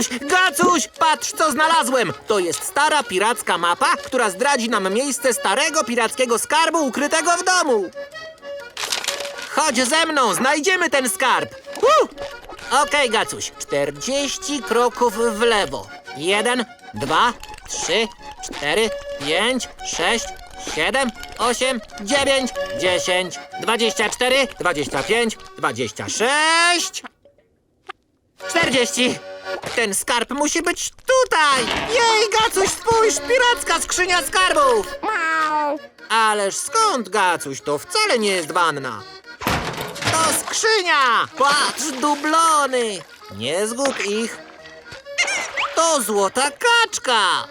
Gacuś, Gacuś, patrz co znalazłem! To jest stara piracka mapa, która zdradzi nam miejsce starego pirackiego skarbu ukrytego w domu. Chodź ze mną, znajdziemy ten skarb. Uh! Okej, Gacuś, 40 kroków w lewo. Jeden, dwa, trzy, cztery, pięć, sześć, siedem, osiem, dziewięć, dziesięć, dwadzieścia cztery, dwadzieścia pięć, dwadzieścia sześć, czterdzieści. Ten skarb musi być tutaj! Jej, Gacuś, spójrz, piracka skrzynia skarbów! Ależ skąd, Gacuś? To wcale nie jest wanna. To skrzynia! Patrz, dublony! Nie zgub ich. To złota kaczka!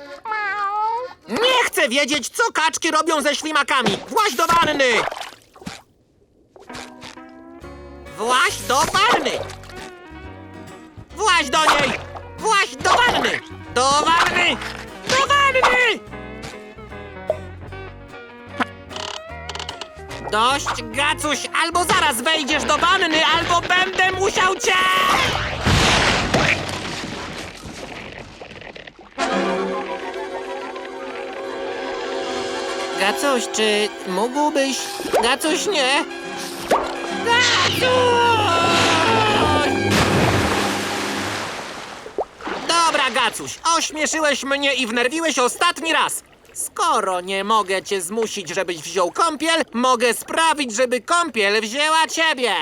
Nie chcę wiedzieć, co kaczki robią ze ślimakami! Właź do wanny! Właź do wanny! Właź do niej! Właź do wanny! Do wanny! Do wanny! Dość, Gacuś, albo zaraz wejdziesz do wanny, albo będę musiał cię... Gacuś, czy mógłbyś... Gacuś, nie! Gacuś! Dobra, Gacuś, ośmieszyłeś mnie i wnerwiłeś ostatni raz. Skoro nie mogę cię zmusić, żebyś wziął kąpiel, mogę sprawić, żeby kąpiel wzięła ciebie.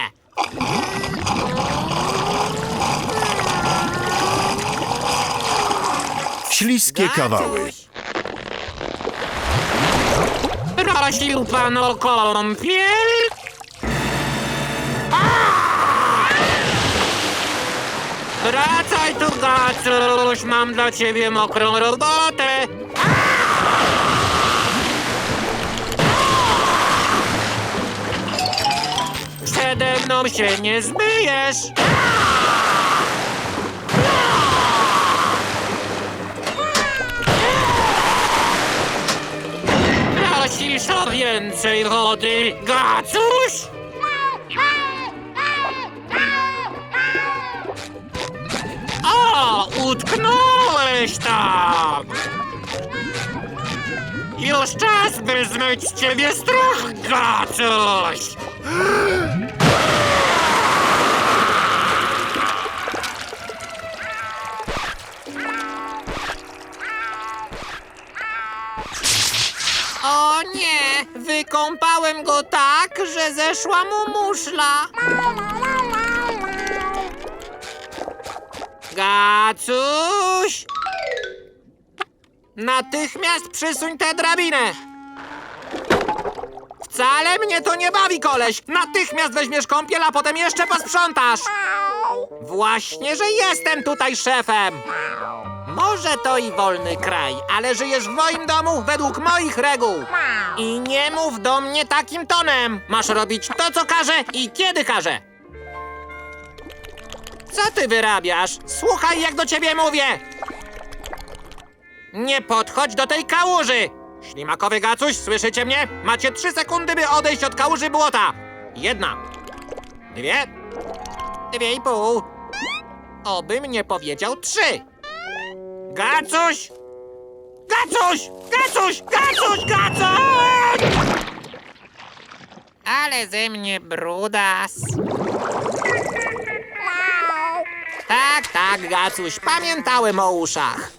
Śliskie kawały. Gacuś. Prosił pan o kąpiel? Tu, Gacuś, mam dla ciebie mokrą robotę. Przede mną się nie zmyjesz. Prosisz o więcej wody, Gacuś? Utknąłeś tam! Już czas, by zmyć z ciebie stróż, Gacuś! O nie! Wykąpałem go tak, że zeszła mu muszla. Gacuś! Natychmiast przysuń tę drabinę! Wcale mnie to nie bawi, koleś! Natychmiast weźmiesz kąpiel, a potem jeszcze posprzątasz! Właśnie, że jestem tutaj szefem! Może to i wolny kraj, ale żyjesz w moim domu według moich reguł. I nie mów do mnie takim tonem. Masz robić to, co każę i kiedy każę. Co ty wyrabiasz? Słuchaj, jak do ciebie mówię. Nie podchodź do tej kałuży. Ślimakowy gacuś, słyszycie mnie? Macie trzy sekundy, by odejść od kałuży błota. Jedna. Dwie. Dwie i pół. Obym nie powiedział trzy. Gacuś! Gacuś! Gacuś! Gacuś! Gacuś! Ale ze mnie brudas. Tak, tak, Gacuś, pamiętałem o uszach.